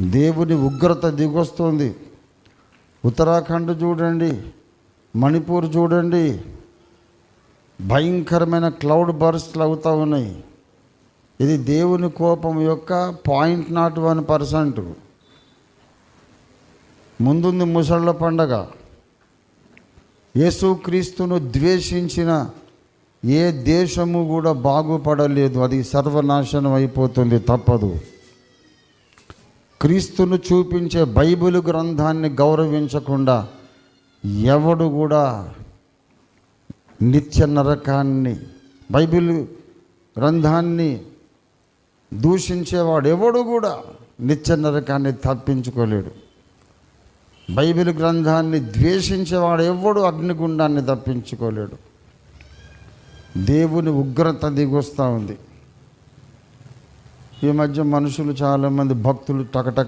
దేవుని ఉగ్రత దిగొస్తుంది. ఉత్తరాఖండ్ చూడండి మణిపూర్ చూడండి భయంకరమైన క్లౌడ్ బర్స్ట్లు అవుతూ ఉన్నాయి. ఇది దేవుని కోపం యొక్క పాయింట్ నాట్ వన్ పర్సెంట్. ముందుంది ముసళ్ళ పండగ. యేసుక్రీస్తును ద్వేషించిన ఏ దేశము కూడా బాగుపడలేదు. అది సర్వనాశనం అయిపోతుంది తప్పదు. క్రీస్తును చూపించే బైబిల్ గ్రంథాన్ని గౌరవించకుండా ఎవడు కూడా నిత్య నరకాన్ని బైబిల్ గ్రంథాన్ని దూషించేవాడు ఎవడు కూడా నిత్య నరకాన్ని తప్పించుకోలేడు. బైబిల్ గ్రంథాన్ని ద్వేషించేవాడు ఎవడు అగ్నిగుండాన్ని తప్పించుకోలేడు. దేవుని ఉగ్రత దిగొస్తూ ఉంది. ఈ మధ్య మనుషులు చాలామంది భక్తులు టకటక